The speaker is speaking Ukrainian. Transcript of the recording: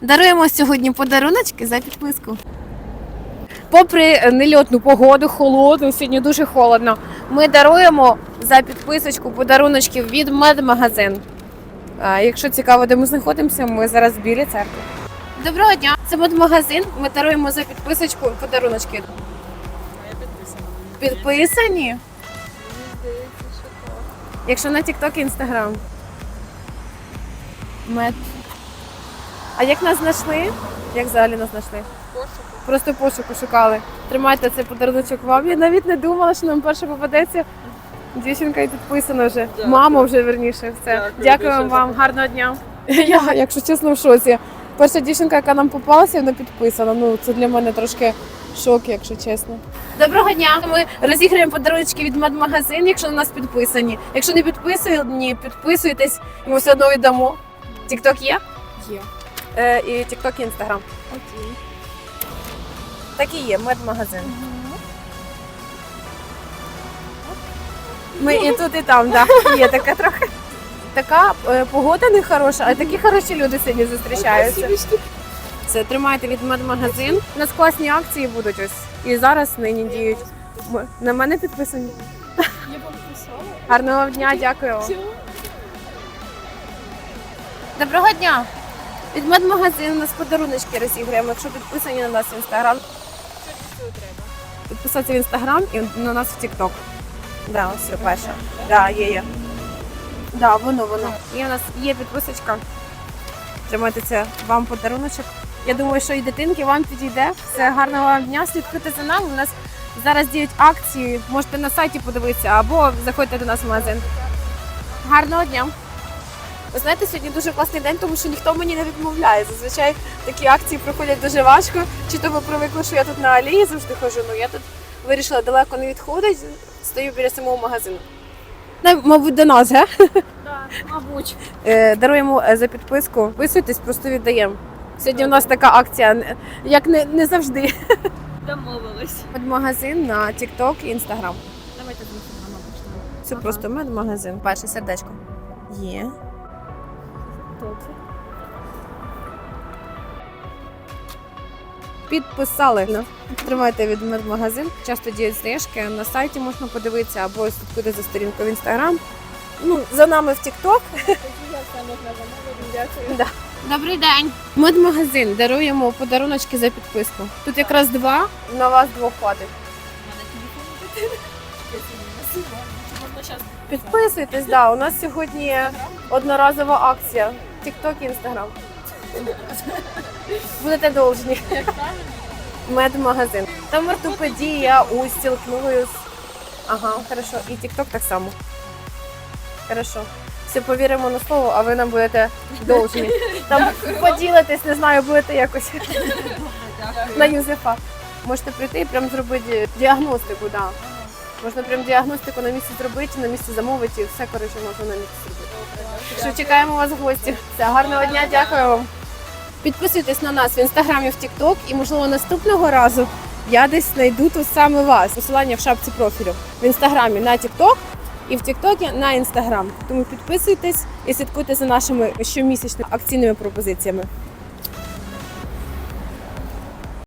Даруємо сьогодні подаруночки за підписку. Попри нельотну погоду, холодну, сьогодні дуже холодно. Ми даруємо за підписочку подаруночків від медмагазин. А, Якщо цікаво, де ми знаходимося, ми зараз в білій церкві. Доброго дня! Це медмагазин. Ми даруємо за підписочку подаруночки. Підписані? Якщо на TikTok і Instagram. Мед. А як нас знайшли? Як взагалі нас знайшли? Пошуку. Просто пошуку шукали. Тримайте цей подаруночок вам. Я навіть не думала, що нам перше попадеться. Дівчинка і підписана вже. Дякую. Мама вже верніше. Все. Дякую дуже вам, гарного дня. Я, якщо чесно, в шоці. Перша дівчинка, яка нам попалася, вона підписана. Ну це для мене трошки шок, якщо чесно. Доброго дня. Ми розіграємо подарунки від медмагазин, якщо на нас підписані. Якщо не підписані, підписуйтесь, і ми все одно віддамо. Тікток є? Є. Е, і Тікток, і Інстаграм. Окей. Так і є, медмагазин. Ми і тут, і там, так. Є таке трохи. Така е, погода не хороша, а такі хороші люди сьогодні зустрічаються. Це тримайте від медмагазин. У нас класні акції будуть ось. І зараз нині діють. Ми- На мене підписані. Я вам писала. Гарного дня, дякую. вам. Доброго дня! Від медмагазину у нас подаруночки розіграємо, якщо підписані на нас в інстаграм. Підписатися в інстаграм і на нас в Тікток. Да, ось все перше. Да, є, є. Да, воно, воно. І у нас є підписочка. Тримайте це вам подаруночок. Я думаю, що і дитинки вам підійде. Все гарного вам дня. Слідкуйте за нами. У нас зараз діють акції. Можете на сайті подивитися або заходьте до нас в магазин. Гарного дня! Ви знаєте, сьогодні дуже класний день, тому що ніхто мені не відмовляє. Зазвичай такі акції проходять дуже важко. Чи то ви привикли, що я тут на алеї завжди хожу. Ну я тут вирішила далеко не відходити, стою біля самого магазину. Ну, мабуть, до нас, ге? Так, мабуть. Е, Даруємо е, за підписку. Підписуйтесь, просто віддаємо. Сьогодні у нас така акція, як не, не завжди. Домовились. Медмагазин на TikTok і Instagram. Давайте інстаграма почнемо. Це Ага. просто медмагазин. Перше сердечко. Є. Добре. Підписали. Ну, Тримайте від медмагазин. Часто діють знижки. На сайті можна подивитися або слідкуйте за сторінкою в інстаграм. Ну, за нами в Тікток. Дякую. Добрий день. Медмагазин. Даруємо подаруночки за підписку. Тут якраз два. На вас двох хватить. Підписуйтесь, да. У нас сьогодні одноразова акція. Тікток і інстаграм. Будете правильно? Медмагазин. Там ортопедія, устіл, кнуюс. Ага, хорошо. І тікток так само. Хорошо. Все повіримо на слово, а ви нам будете должні. Там поділитесь, не знаю, будете якось на Юзефа. Можете прийти і прям зробити діагностику, да. Можна прям діагностику на місці зробити, на місці замовити, і все коротше можна на місці зробити. Що чекаємо вас в гості. Все, гарного дня, дякую вам. Підписуйтесь на нас в інстаграмі, в Тікток, і можливо наступного разу я десь знайду тут саме вас. Посилання в шапці профілю в інстаграмі на Тікток і в Тіктокі на інстаграм. Тому підписуйтесь і слідкуйте за нашими щомісячними акційними пропозиціями.